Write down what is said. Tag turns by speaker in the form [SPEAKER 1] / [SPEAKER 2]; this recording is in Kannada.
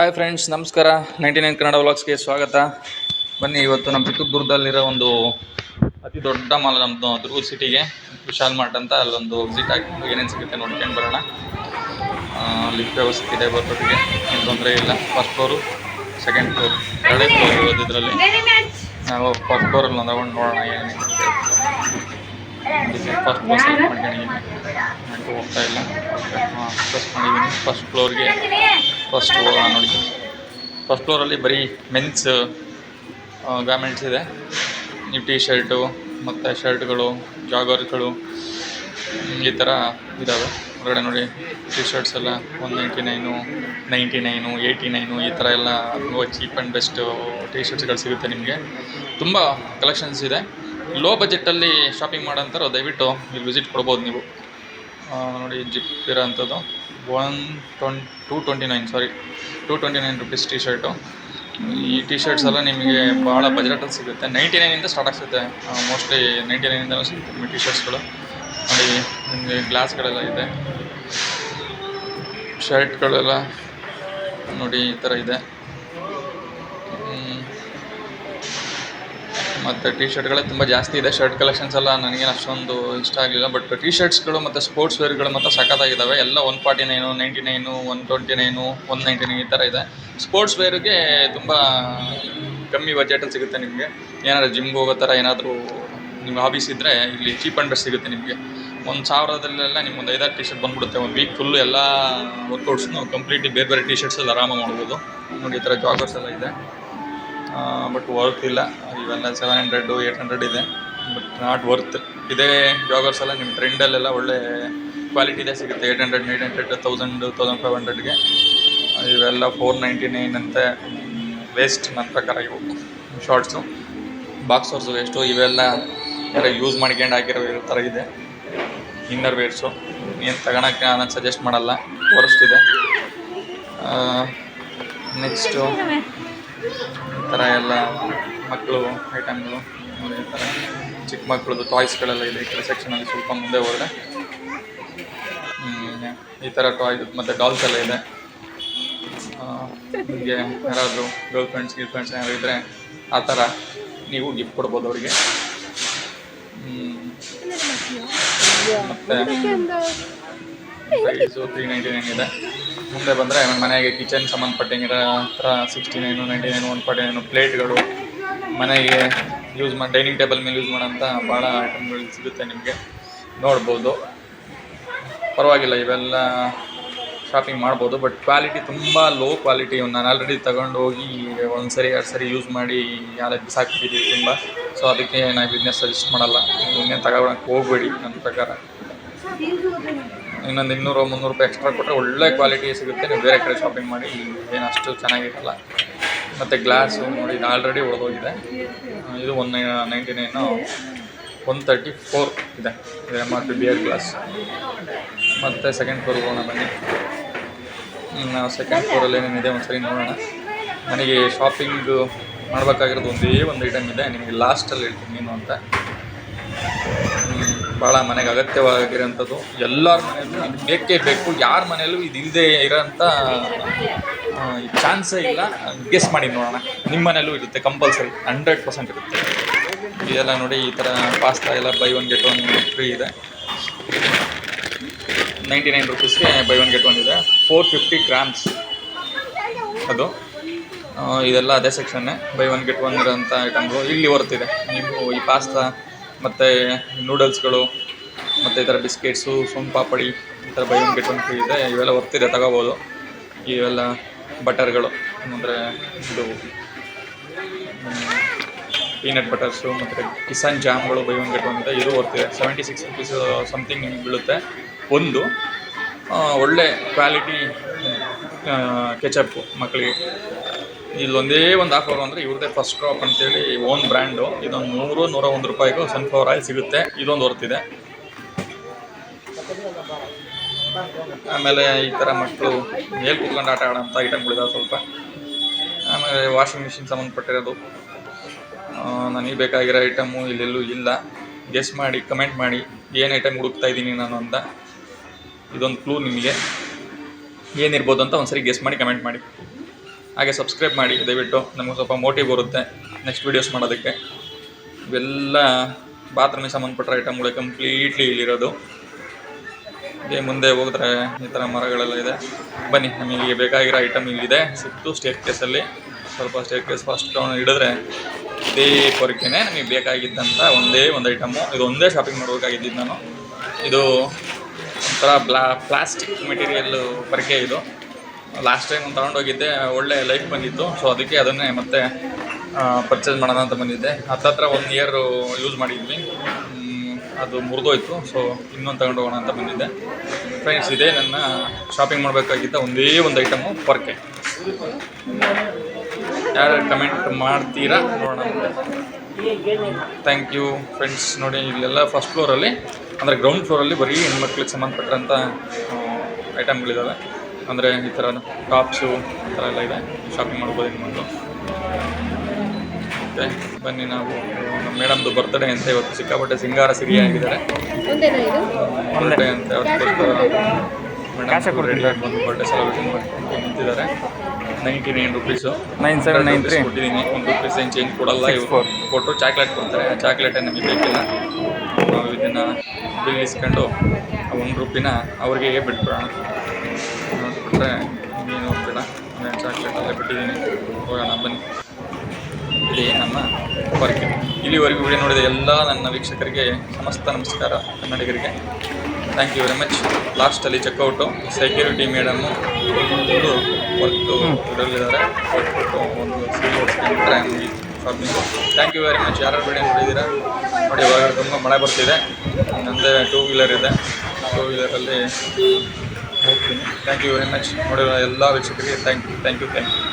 [SPEAKER 1] ಹಾಯ್ ಫ್ರೆಂಡ್ಸ್ ನಮಸ್ಕಾರ. ನೈಂಟಿ ನೈನ್ ಕನ್ನಡ ವ್ಲಾಗ್ಸ್ಗೆ ಸ್ವಾಗತ. ಬನ್ನಿ, ಇವತ್ತು ನಮ್ಮ ಚಿತ್ರದುರ್ಗದಲ್ಲಿರೋ ಒಂದು ಅತಿ ದೊಡ್ಡ ಮಾಲ್ ನಮ್ಮದು ದುರ್ಗ ಸಿಟಿಗೆ ವಿಶಾಲ್ ಮಾರ್ಟ್ ಅಂತ ಅಲ್ಲೊಂದು ವಿಸಿಟ್ ಹಾಕಿಕೊಂಡು ಏನೇನು ಸಿಗುತ್ತೆ ನೋಡ್ಕೊಂಡು ಬರೋಣ. ಲಿಫ್ಟ್ ವ್ಯವಸ್ಥೆ ಇದೆ ಬರೋರಿಗೆ ಏನು ತೊಂದರೆ ಇಲ್ಲ. ಫಸ್ಟ್ ಫ್ಲೋರು ಸೆಕೆಂಡ್ ಫ್ಲೋರ್ ಎರಡೇ ಫ್ಲೋರ್ ಇರೋದು ಇದರಲ್ಲಿ. ನಾವು ಫಸ್ಟ್ ಫ್ಲೋರಲ್ಲಿ ರೌಂಡ್ ನೋಡೋಣ ಏನೇನು ಫಸ್ಟ್ ಫ್ಲೋರ್ ಮಾಡ್ಕೊಂಡಿದ್ದೀನಿ ಹೋಗ್ತಾ ಇಲ್ಲ. ಪ್ರೆಸ್ ಮಾಡಿದ್ದೀನಿ ಫಸ್ಟ್ ಫ್ಲೋರ್ಗೆ ಫಸ್ಟ್ ಫ್ಲೋರ್ ನೋಡಿ ಫಸ್ಟ್ ಫ್ಲೋರಲ್ಲಿ ಬರೀ ಮೆನ್ಸ್ ಗಾರ್ಮೆಂಟ್ಸ್ ಇದೆ. ನೀವು ಟೀ ಶರ್ಟು ಮತ್ತು ಶರ್ಟ್ಗಳು ಜಾಗರ್ಗಳು ಈ ಥರ ಇದ್ದಾವೆ ಹೊರಗಡೆ ನೋಡಿ ಟಿ ಶರ್ಟ್ಸ್ ಎಲ್ಲ one ninety nine ninety nine eighty nine ಈ ಥರ ಎಲ್ಲ ತುಂಬ ಚೀಪ್ ಆ್ಯಂಡ್ ಬೆಸ್ಟ್ ಟಿ ಶರ್ಟ್ಸ್ಗಳು ಸಿಗುತ್ತೆ ನಿಮಗೆ. ತುಂಬ ಕಲೆಕ್ಷನ್ಸ್ ಇದೆ. ಲೋ ಬಜೆಟಲ್ಲಿ ಶಾಪಿಂಗ್ ಮಾಡೋಂಥವ್ರು ದಯವಿಟ್ಟು ಇಲ್ಲಿ ವಿಸಿಟ್ ಕೊಡ್ಬೋದು ನೀವು. ನೋಡಿ ಜಿಪ್ ಇರೋ ಅಂಥದ್ದು one twen two twenty nine sorry two twenty nine rupees T shirt ಈ ಟಿ ಶರ್ಟ್ಸ್ ಎಲ್ಲ ನಿಮಗೆ ಭಾಳ ಬಜೆಟಲ್ಲಿ ಸಿಗುತ್ತೆ. ನೈಂಟಿ ನೈನಿಂದ ಸ್ಟಾರ್ಟ್ ಆಗ್ತಿದೆ. ಮೋಸ್ಟ್ಲಿ ನೈಂಟಿ ನೈನಿಂದಲೂ ಸಿಗುತ್ತೆ ನಿಮಗೆ ಟಿ ಶರ್ಟ್ಸ್ಗಳು ನೋಡಿ, ನಿಮಗೆ ಗ್ಲಾಸ್ಗಳೆಲ್ಲ ಇದೆ. ಶರ್ಟ್ಗಳೆಲ್ಲ ನೋಡಿ, ಈ ಥರ ಇದೆ. ಮತ್ತು ಟಿ ಶರ್ಟ್ಗಳೇ ತುಂಬ ಜಾಸ್ತಿ ಇದೆ. ಶರ್ಟ್ ಕಲೆಕ್ಷನ್ಸ್ ಎಲ್ಲ ನನಗೇನು ಅಷ್ಟೊಂದು ಇಷ್ಟ ಆಗಲಿಲ್ಲ. ಬಟ್ ಟಿ ಶರ್ಟ್ಸ್ಗಳು ಮತ್ತು ಸ್ಪೋರ್ಟ್ಸ್ ವೇರ್ಗಳು ಮತ್ತು ಸಖತ್ತಾಗಿದ್ದಾವೆ ಎಲ್ಲ one forty nine ninety nine one twenty nine one ninety nine ಈ ಥರ ಇದೆ. ಸ್ಪೋರ್ಟ್ಸ್ ವೇರ್ಗೆ ತುಂಬ ಕಮ್ಮಿ ಬಜೆಟಲ್ಲಿ ಸಿಗುತ್ತೆ ನಿಮಗೆ. ಏನಾದ್ರು ಜಿಮ್ಗೆ ಹೋಗೋ ಥರ ಏನಾದರೂ ನಿಮ್ಮ ಹಾಬೀಸ್ ಇದ್ದರೆ ಇಲ್ಲಿ ಚೀಪ್ ಆ್ಯಂಡ್ ಬೆಸ್ಟ್ ಸಿಗುತ್ತೆ ನಿಮಗೆ. ಒಂದು ಸಾವಿರದಲ್ಲೆಲ್ಲ ನಿಮ್ಮೊಂದು ಐದಾರು ಟಿ ಶರ್ಟ್ ಬಂದ್ಬಿಡುತ್ತೆ. ಒಂದು ವೀಕ್ ಫುಲ್ಲು ಎಲ್ಲ ವರ್ಕೌಟ್ಸ್ನು ಕಂಪ್ಲೀಟ್ಲಿ ಬೇರೆ ಬೇರೆ ಟಿ ಶರ್ಟ್ಸ್ ಎಲ್ಲ ಆರಾಮಾಗಿ ಮಾಡ್ಬೋದು. ನೋಡಿ ಈ ಥರ ಜಾಗರ್ಸ್ ಎಲ್ಲ ಇದೆ. ಬಟ್ ವರ್ತ್ ಇಲ್ಲ. ಇವೆಲ್ಲ ಸೆವೆನ್ ಹಂಡ್ರೆಡು ಏಯ್ಟ್ ಹಂಡ್ರೆಡ್ ಇದೆ. ಬಟ್ ನಾಟ್ ವರ್ತ್ ಇದೇ ಜಾಗರ್ಸ್ ಎಲ್ಲ ನಿಮ್ಮ ಟ್ರೆಂಡಲ್ಲೆಲ್ಲ ಒಳ್ಳೆ ಕ್ವಾಲಿಟಿದೇ ಸಿಗುತ್ತೆ. Eight hundred nine hundred thousand thousand five ಹಂಡ್ರೆಡ್ಗೆ ಇವೆಲ್ಲ ಫೋರ್ ನೈಂಟಿ ನೈನ್ ಅಂತೆ ವೇಸ್ಟ್ ನನ್ನ ಪ್ರಕಾರ ಇವು. ಶಾರ್ಟ್ಸು ಬಾಕ್ಸರ್ಸು ವೇಸ್ಟು ಇವೆಲ್ಲ ಯೂಸ್ ಮಾಡ್ಕೊಂಡು ಹಾಕಿರೋ ಥರ ಇದೆ. ಇನ್ನರ್ ವೇರ್ಸು ಏನು ತಗೊಳಕ್ಕೆ ನಾನು ಸಜೆಸ್ಟ್ ಮಾಡಲ್ಲ. ವರ್ಸ್ಟ್ ಇದೆ. ನೆಕ್ಸ್ಟು ಥರ ಎಲ್ಲ ಮಕ್ಕಳು ಐಟಮ್ಗಳು ಈ ಥರ ಚಿಕ್ಕ ಮಕ್ಕಳದ್ದು ಟಾಯ್ಸ್ಗಳೆಲ್ಲ ಇದೆ ಈ ಕಡೆ ಸೆಕ್ಷನಲ್ಲಿ ಸ್ವಲ್ಪ ಮುಂದೆ ಹೋದರೆ. ಈ ಥರ ಟಾಯ್ ಮತ್ತು ಡಾಲ್ಸ್ ಎಲ್ಲ ಇದೆ. ನಿಮಗೆ ಯಾರಾದರೂ ಗರ್ಲ್ ಫ್ರೆಂಡ್ಸ್ ಗಿಲ್ ಫ್ರೆಂಡ್ಸ್ ಏನಾದ್ರು ಇದ್ದರೆ ಆ ಥರ ನೀವು ಗಿಫ್ಟ್ ಕೊಡ್ಬೋದು ಅವರಿಗೆ. ಮತ್ತು ಪ್ರೈಸು ತ್ರೀ ನೈಂಟಿ ನೈನ್ ಇದೆ. ಮುಂದೆ ಬಂದರೆ ಮನೆಗೆ ಕಿಚನ್ ಸಂಬಂಧಪಟ್ಟಂಗಿರೋ ಥರ sixty nine ninety nine one forty nine ಪ್ಲೇಟ್ಗಳು ಮನೆಗೆ ಯೂಸ್ ಮಾಡಿ ಡೈನಿಂಗ್ ಟೇಬಲ್ ಮೇಲೆ ಯೂಸ್ ಮಾಡೋಂಥ ಭಾಳ ಐಟಮ್ಗಳು ಸಿಗುತ್ತೆ ನಿಮಗೆ. ನೋಡ್ಬೋದು. ಪರವಾಗಿಲ್ಲ, ಇವೆಲ್ಲ ಶಾಪಿಂಗ್ ಮಾಡ್ಬೋದು ಬಟ್ ಕ್ವಾಲಿಟಿ ತುಂಬ ಲೋ ಕ್ವಾಲಿಟಿ ನಾನು ಆಲ್ರೆಡಿ ತಗೊಂಡು ಹೋಗಿ ಒಂದು ಸರಿ, ಎರಡು ಸರಿ ಯೂಸ್ ಮಾಡಿ ಯಾರು ಬಿಸಾಕ್ಬಿಟ್ಟಿದ್ದೀವಿ ತುಂಬ. ಸೊ ಅದಕ್ಕೆ ನಾನು ಬಿಸ್ನೆಸ್ ಸಜೆಸ್ಟ್ ಮಾಡಲ್ಲ. ಇನ್ನೇನು ತಗೊಳಕ್ಕೆ ಹೋಗಬೇಡಿ ನನ್ನ ಪ್ರಕಾರ. ಇನ್ನೊಂದು ಇನ್ನೂರು, ಮುನ್ನೂರು ರೂಪಾಯಿ ಎಕ್ಸ್ಟ್ರಾ ಕೊಟ್ಟರೆ ಒಳ್ಳೆ ಕ್ವಾಲಿಟಿ ಸಿಗುತ್ತೆ. ನೀವು ಬೇರೆ ಕಡೆ ಶಾಪಿಂಗ್ ಮಾಡಿ, ಏನು ಅಷ್ಟು ಚೆನ್ನಾಗಿರಲ್ಲ. ಮತ್ತು ಗ್ಲಾಸು ನೋಡಿ, ಇದು ಆಲ್ರೆಡಿ ಒಳಗೋಗಿದೆ. ಇದು one ninety nine one thirty four ಇದೆ. ಇದು M R P beer glass ಮತ್ತು ಸೆಕೆಂಡ್ ಫ್ಲೋರ್ ಹೋಗೋಣ ಬನ್ನಿ. ನಾವು ಸೆಕೆಂಡ್ ಫ್ಲೋರಲ್ಲಿ ಏನೇನಿದೆ ಒಂದು ಸರಿ ನೋಡೋಣ. ನನಗೆ ಶಾಪಿಂಗ್ ಮಾಡಬೇಕಾಗಿರೋದು ಒಂದೇ ಒಂದು ಐಟಮ್ ಇದೆ. ನಿಮಗೆ ಲಾಸ್ಟಲ್ಲಿ ಹೇಳ್ತೀನಿ ಏನು ಅಂತ. ಭಾಳ ಮನೆಗೆ ಅಗತ್ಯವಾಗಿರೋಂಥದ್ದು ಎಲ್ಲರ ಮನೆಯಲ್ಲೂ ಇದು ಬೇಕೇ ಬೇಕು. ಯಾರ ಮನೆಯಲ್ಲೂ ಇದು ಇಲ್ಲದೆ ಇರೋಂಥ ಚಾನ್ಸೇ ಇಲ್ಲ. ಗೆಸ್ ಮಾಡಿ ನೋಡೋಣ. ನಿಮ್ಮ ಮನೆಯಲ್ಲೂ ಇರುತ್ತೆ, ಕಂಪಲ್ಸರಿ. ಹಂಡ್ರೆಡ್ ಪರ್ಸೆಂಟ್ ಇರುತ್ತೆ. ಇದೆಲ್ಲ ನೋಡಿ ಈ ಥರ ಪಾಸ್ತಾ ಎಲ್ಲ buy one get one free ಇದೆ. ನೈಂಟಿ ನೈನ್ ರುಪೀಸ್ಗೆ ಬೈ ಒನ್ ಗೆಟ್ ಒನ್ ಇದೆ. ಫೋರ್ ಫಿಫ್ಟಿ ಗ್ರಾಮ್ಸ್ ಅದು. ಇದೆಲ್ಲ ಅದೇ ಸೆಕ್ಷನ್ನೇ ಬೈ ಒನ್ ಗೆಟ್ ಒನ್ ಇರೋಂಥ ಐಟಮ್ಗಳು ಇಲ್ಲಿ ಬರ್ತಿದೆ ನೀವು ಈ ಪಾಸ್ತಾ ಮತ್ತು ನೂಡಲ್ಸ್ಗಳು ಮತ್ತು ಈ ಥರ ಬಿಸ್ಕೆಟ್ಸು ಸೋನ್ ಪಾಪಡಿ ಈ ಥರ buy one get one free ಇದೆ ಇವೆಲ್ಲ ಬರ್ತಿದೆ ತಗೋಬೋದು. ಇವೆಲ್ಲ ಬಟರ್ಗಳು ಅಂದರೆ ಇದು ಪೀನಟ್ ಬಟರ್ಸು ಮತ್ತು ಕಿಸಾನ್ ಜಾಮ್ಗಳು ಬೈ ಒನ್ ಗೆಟ್ ಒನ್ ಇದೆ ಇದು ಬರ್ತಿದೆ ಸೆವೆಂಟಿ ಸಿಕ್ಸ್ ರುಪೀಸ್ ಸಮಥಿಂಗ್ ನಿಮ್ಗೆ ಬೀಳುತ್ತೆ. ಒಂದು ಒಳ್ಳೆ ಕ್ವಾಲಿಟಿ ಕೆಚಪ್ಪು ಮಕ್ಕಳಿಗೆ ಇಲ್ಲೊಂದೇ ಒಂದು ಆಫರ್ ಅಂದರೆ ಇವ್ರದೇ ಫಸ್ಟ್ ಕ್ರಾಪ್ ಅಂತೇಳಿ ಓನ್ ಬ್ರ್ಯಾಂಡು ಇದೊಂದು ನೂರು, ನೂರ ಒಂದು ರೂಪಾಯಿಗೂ ಸನ್ಫ್ಲವರ್ ಆಯಿಲ್ ಸಿಗುತ್ತೆ. ಇದೊಂದು ಹೊರ್ತಿದೆ ಆಮೇಲೆ ಈ ಥರ ಮಕ್ಕಳು ಮೇಲ್ ಕುತ್ಕೊಂಡು ಆಟ ಆಡೋಂಥ ಐಟಮ್ಗಳಿದಾವೆ ಸ್ವಲ್ಪ. ಆಮೇಲೆ ವಾಷಿಂಗ್ ಮಿಷಿನ್ ಸಂಬಂಧಪಟ್ಟಿರೋದು. ನನಗೆ ಬೇಕಾಗಿರೋ ಐಟಮು ಇಲ್ಲೆಲ್ಲೂ ಇಲ್ಲ. ಗೆಸ್ ಮಾಡಿ ಕಮೆಂಟ್ ಮಾಡಿ ಏನು ಐಟಮ್ ಹುಡುಕ್ತಾ ಇದ್ದೀನಿ ನಾನು ಅಂತ. ಇದೊಂದು ಕ್ಲೂ ನಿಮಗೆ. ಏನಿರ್ಬೋದು ಅಂತ ಒಂದ್ಸರಿ ಗೆಸ್ ಮಾಡಿ ಕಮೆಂಟ್ ಮಾಡಿ. ಹಾಗೆ ಸಬ್ಸ್ಕ್ರೈಬ್ ಮಾಡಿ, ದಯವಿಟ್ಟು ನಮಗೆ ಸ್ವಲ್ಪ ಮೋಟಿವ್ ಬರುತ್ತೆ ನೆಕ್ಸ್ಟ್ ವೀಡಿಯೋಸ್ ಮಾಡೋದಕ್ಕೆ. ಇವೆಲ್ಲ ಬಾತ್ರೂಮಿಗೆ ಸಂಬಂಧಪಟ್ಟ ಐಟಮ್ಗಳು ಕಂಪ್ಲೀಟ್ಲಿ ಇಲ್ಲಿರೋದು. ಇದೇ ಮುಂದೆ ಹೋಗಿದ್ರೆ ಈ ಥರ ಮರಗಳೆಲ್ಲ ಇದೆ. ಬನ್ನಿ, ನಮಗೆ ಬೇಕಾಗಿರೋ ಐಟಮ್ ಇಲ್ಲಿದೆ. ಸುತ್ತು ಸ್ಟೇರ್ ಕೇಸಲ್ಲಿ ಸ್ವಲ್ಪ ಸ್ಟೇರ್ ಕೇಸ್ ಫಸ್ಟ್ ಹಿಡಿದ್ರೆ ಇದೇ ಕೊರಕೆನೇ ನಮಗೆ ಬೇಕಾಗಿದ್ದಂಥ ಒಂದೇ ಒಂದು ಐಟಮು ಇದು ಒಂದೇ ಶಾಪಿಂಗ್ ಮಾಡಬೇಕಾಗಿದ್ದು ನಾನು. ಇದು ಒಂಥರ ಬ್ಲಾ ಪ್ಲಾಸ್ಟಿಕ್ ಮೆಟೀರಿಯಲ್ಲು ಪರಕೆ ಇದು. ಲಾಸ್ಟ್ ಟೈಮ್ ತಗೊಂಡೋಗಿದ್ದೆ, ಒಳ್ಳೆ ಲೈಫ್ ಬಂದಿತ್ತು. ಸೊ ಅದಕ್ಕೆ ಅದನ್ನೇ ಮತ್ತೆ ಪರ್ಚೇಸ್ ಮಾಡೋಣ ಅಂತ ಬಂದಿದ್ದೆ. ಹತ್ತತ್ರ ಒನ್ ಇಯರ್ ಯೂಸ್ ಮಾಡಿದ್ವಿ. ಅದು ಮುರಿದೋಯ್ತು. ಸೊ ಇನ್ನೊಂದು ತಗೊಂಡೋಗೋಣ ಅಂತ ಬಂದಿದ್ದೆ. ಫ್ರೆಂಡ್ಸ್ ಇದೇ ನನ್ನ ಶಾಪಿಂಗ್ ಮಾಡಬೇಕಾಗಿದ್ದ ಒಂದೇ ಒಂದು ಐಟಮು ಪೊರ್ಕೆ ಯಾರು ಕಮೆಂಟ್ ಮಾಡ್ತೀರಾ? ನೋಡೋಣ. ಥ್ಯಾಂಕ್ ಯು ಫ್ರೆಂಡ್ಸ್ ನೋಡಿ, ಇಲ್ಲೆಲ್ಲ ಫಸ್ಟ್ ಫ್ಲೋರಲ್ಲಿ ಅಂದರೆ ಗ್ರೌಂಡ್ ಫ್ಲೋರಲ್ಲಿ ಬರೀ ಹೆಣ್ಮಕ್ಳಿಗೆ ಸಂಬಂಧಪಟ್ಟಂಥ ಐಟಮ್ಗಳಿದ್ದಾವೆ ಅಂದರೆ ಈ ಥರ ಟಾಪ್ಸು ಈ ಥರ ಎಲ್ಲ ಇದೆ. ಶಾಪಿಂಗ್ ಮಾಡ್ಬೋದು ಹೆಣ್ಮಕ್ಳು ಮತ್ತೆ ಬನ್ನಿ ನಾವು. ನಮ್ಮ ಮೇಡಮ್ದು ಬರ್ತ್ಡೇ ಅಂತ ಇವತ್ತು ಸಿಕ್ಕಾಪಟ್ಟೆ ಸಿಂಗಾರ ಸಿರಿಯಾಗಿದ್ದಾರೆ ಬರ್ಡೇ ಅಂತ ಮೇಡಮ್ ಬಂದು ಬರ್ಡೇ ಸೆಲೆಬ್ರೇಷನ್ ಮಾಡ್ಕೊಂಡು ನಿಂತಿದ್ದಾರೆ. Ninety nine rupees
[SPEAKER 2] nine seven nine three
[SPEAKER 1] ಕೊಟ್ಟಿದ್ದೀನಿ. ಒಂದು ರುಪೀಸ್ ಏನು ಚೇಂಜ್ ಕೊಡಲ್ಲ. ಇವರು. ಕೊಟ್ಟು ಚಾಕ್ಲೇಟ್ ಕೊಡ್ತಾರೆ. ಆ ಚಾಕ್ಲೇಟೇ ನಮಗೆ ಬೇಕಿಲ್ಲ. ಬಿಲ್ ಇಸ್ಕೊಂಡು ಆ ಒಂದು ರೂಪಿನ ಅವ್ರಿಗೆ ಬಿಟ್ಬಿಡೋಣ ಬಿಟ್ಟರೆ ಇನ್ನೇನು ಬೇಡ ಚಾಕ್ಲೇಟ್ ಎಲ್ಲ ಬಿಟ್ಟಿದ್ದೀನಿ. ಹೋಗೋಣ ಬನ್ನಿ. ಇಲ್ಲಿ ನಮ್ಮ ವರ್ಕ್ ಇಲ್ಲಿವರೆಗೂ ವಿಡಿಯೋ ನೋಡಿದ ಎಲ್ಲ ನನ್ನ ವೀಕ್ಷಕರಿಗೆ ಸಮಸ್ತ ನಮಸ್ಕಾರ ಕನ್ನಡಿಗರಿಗೆ. ಥ್ಯಾಂಕ್ ಯು ವೆರಿ ಮಚ್ ಲಾಸ್ಟಲ್ಲಿ ಚೆಕ್ಔಟು ಸೆಕ್ಯೂರಿಟಿ ಮೇಡಮ್ಮು ಒಂದು ವರ್ಕ್ ಇದ್ದಾರೆ. ಒಂದು seal ಓಡಿಸ್ಕೊಂಡ್ಬಿಟ್ರೆ shopping thank you very much ಯಾರು ವಿಡಿಯೋ ನೋಡಿದ್ದೀರಾ? ನೋಡಿ, ಇವಾಗ ತುಂಬ ಮಳೆ ಬರ್ತಿದೆ. ನನ್ನದೇ ಟೂ ವೀಲರ್ ಇದೆ. ಟೂ ವೀಲರಲ್ಲಿ ಹೋಗ್ತೀನಿ. ಥ್ಯಾಂಕ್ ಯು ವೆರಿ ಮಚ್ ನೋಡಿರೋ ಎಲ್ಲ ವೀಕ್ಷಕರಿಗೆ thank you thank you thank you